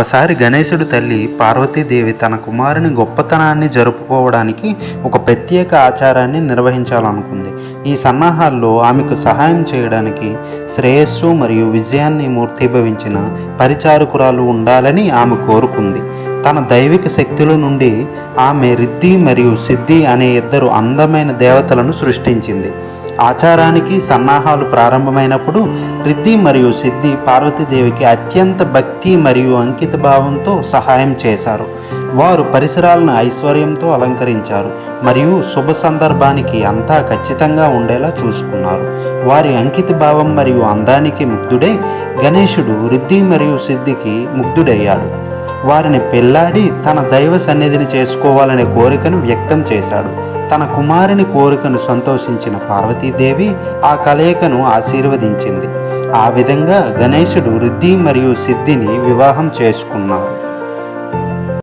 ఒకసారి గణేశుడి తల్లి పార్వతీదేవి తన కుమారుని గొప్పతనాన్ని జరుపుకోవడానికి ఒక ప్రత్యేక ఆచారాన్ని నిర్వహించాలనుకుంది. ఈ సన్నాహాల్లో ఆమెకు సహాయం చేయడానికి శ్రేయస్సు మరియు విజయాన్ని మూర్తిభవించిన పరిచారకురాలు ఉండాలని ఆమె కోరుకుంది. తన దైవిక శక్తుల నుండి ఆమె రిద్ది మరియు సిద్ధి అనే ఇద్దరు అందమైన దేవతలను సృష్టించింది. ఆచారానికి సన్నాహాలు ప్రారంభమైనప్పుడు రిద్ది మరియు సిద్ధి పార్వతీదేవికి అత్యంత భక్తి మరియు అంకిత భావంతో సహాయం చేశారు. వారు పరిసరాలను ఐశ్వర్యంతో అలంకరించారు మరియు శుభ సందర్భానికి అంతా ఖచ్చితంగా ఉండేలా చూసుకున్నారు. వారి అంకిత భావం మరియు అందానికి ముగ్ధుడై గణేశుడు రిద్ధి మరియు సిద్ధికి ముగ్ధుడయ్యాడు. వారిని పెళ్ళాడి తన దైవ సన్నిధిని చేసుకోవాలనే కోరికను వ్యక్తం చేశాడు. తన కుమారుని కోరికను సంతోషించిన పార్వతీదేవి ఆ కలయికను ఆశీర్వదించింది. ఆ విధంగా గణేశుడు రుద్ధి మరియు సిద్ధిని వివాహం చేసుకున్నాడు.